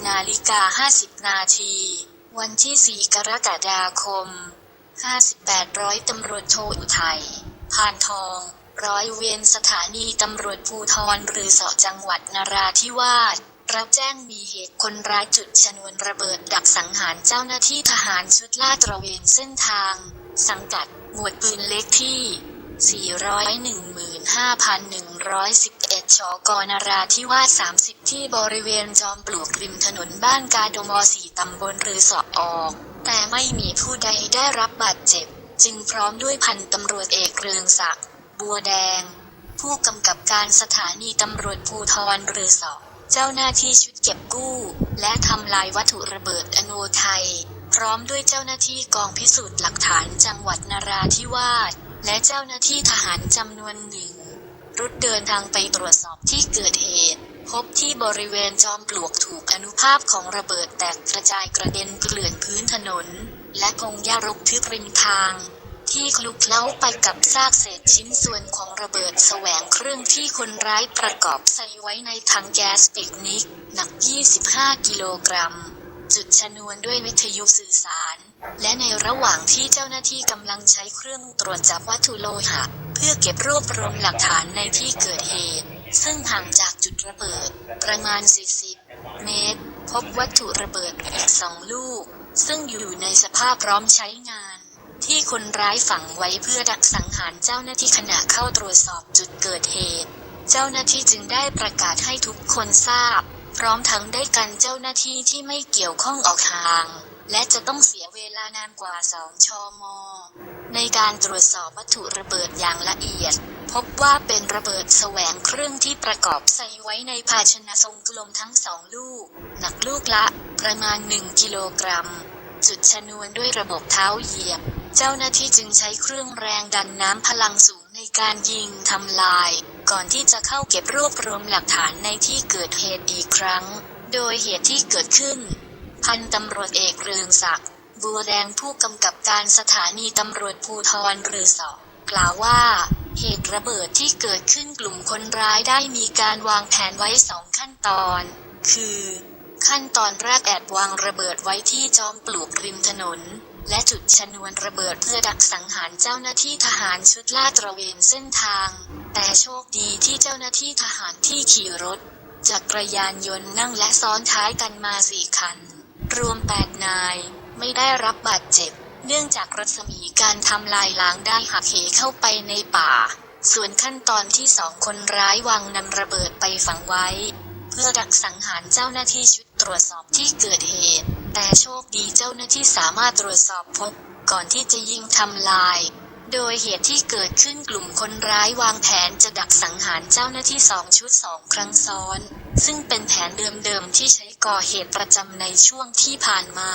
18นาฬิกา50 นาที วันที่ 4 กรกฎาคม 58ร้อยตำรวจโทอุทัย พานทอง ร้อยเวรสถานีตำรวจภูทรหรือสอจังหวัดนราธิวาสรับแจ้งมีเหตุคนร้ายจุดชนวนระเบิดดักสังหารเจ้าหน้าที่ทหารชุดลาดตระเวนเส้นทาง สังกัดหมวดปืนเล็กที่415,111 ชกนราธิวาส30 ที่บริเวณจอมปลวกริมถนนบ้านกาดมอสีตำบลหรือสอออก แต่ไม่มีผู้ใดได้รับบาดเจ็บ จึงพร้อมด้วยพันตำรวจเอกเรืองศักดิ์บัวแดง ผู้กำกับการสถานีตำรวจภูทรหรือสอเจ้าหน้าที่ชุดเก็บกู้ และทำลายวัตถุระเบิดอโนไทย พร้อมด้วยเจ้าหน้าที่กองพิสูจน์หลักฐานจังหวัดนราธิวาสและเจ้าหน้าที่ทหารจำนวนหนึ่ง รุดเดินทางไปตรวจสอบที่เกิดเหตุ พบที่บริเวณจอมปลวกถูกอนุภาพของระเบิดแตกกระจายกระเด็นเกลื่อนพื้นถนน และพงหญ้ารกทึบริมทาง ที่คลุกเคล้าไปกับซากเศษชิ้นส่วนของระเบิดแสวงเครื่องที่คนร้ายประกอบใส่ไว้ในถังแก๊สปิกนิก หนัก 25 กิโลกรัม จุดชนวนด้วยวิทยุสื่อสาร และในระหว่างที่เจ้าหน้าที่กำลังใช้เครื่องตรวจจับวัตถุโลหะ เพื่อเก็บรวบรวมหลักฐานในที่เกิดเหตุ ซึ่งห่างจากจุดระเบิด ประมาณ 40 เมตร พบวัตถุระเบิดอีกสองลูก ซึ่งอยู่ในสภาพพร้อมใช้งาน ที่คนร้ายฝังไว้เพื่อดักสังหารเจ้าหน้าที่ขณะเข้าตรวจสอบจุดเกิดเหตุ เจ้าหน้าที่จึงได้ประกาศให้ทุกคนทราบ พร้อมทั้งได้กันเจ้าหน้าที่ที่ไม่เกี่ยวข้องออกห่าง และจะต้องเสียเวลานานกว่าสองชม ในการตรวจสอบวัตถุระเบิดอย่างละเอียด พบว่าเป็นระเบิดแสวงเครื่องที่ประกอบใส่ไว้ในภาชนะทรงกลมทั้งสองลูก หนักลูกละ ประมาณ 1 กิโลกรัม จุดชนวนด้วยระบบเท้าเหยียบ เจ้าหน้าที่จึงใช้เครื่องแรงดันน้ำพลังสูงในการยิงทำลาย ก่อนที่จะเข้าเก็บรวบรวมหลักฐานในที่เกิดเหตุอีกครั้ง โดยเหตุที่เกิดขึ้น พันตำรวจเอกเรืองศักดิ์บัวแดงผู้กำกับการสถานีตำรวจภูทรหรือสอกล่าวว่า เหตุระเบิดที่เกิดขึ้นกลุ่มคนร้ายได้มีการวางแผนไว้สองขั้นตอน คือ ขั้นตอนแรกแอบวางระเบิดไว้ที่จอมปลวกริมถนน และจุดชนวนระเบิดเพื่อดักสังหารเจ้าหน้าที่ทหารชุดลาดตระเวนเส้นทาง แต่โชคดีที่เจ้าหน้าที่ทหารที่ขี่รถจักรยานยนต์นั่งและซ้อนท้ายกันมาสี่คัน รวม8นาย ไม่ได้รับบาดเจ็บ เนื่องจากรัศมีการทำลายล้างได้หักเหเข้าไปในป่า ส่วนขั้นตอนที่สองคนร้ายวางนำระเบิดไปฝังไว้ เพื่อดักสังหารเจ้าหน้าที่ชุดตรวจสอบที่เกิดเหตุ แต่โชคดีเจ้าหน้าที่สามารถตรวจสอบพบ ก่อนที่จะยิงทำลาย โดยเหตุที่เกิดขึ้นกลุ่มคนร้ายวางแผนจะดักสังหารเจ้าหน้าที่สองชุดสองครั้งซ้อน ซึ่งเป็นแผนเดิมๆที่ใช้ก่อเหตุประจำในช่วงที่ผ่านมา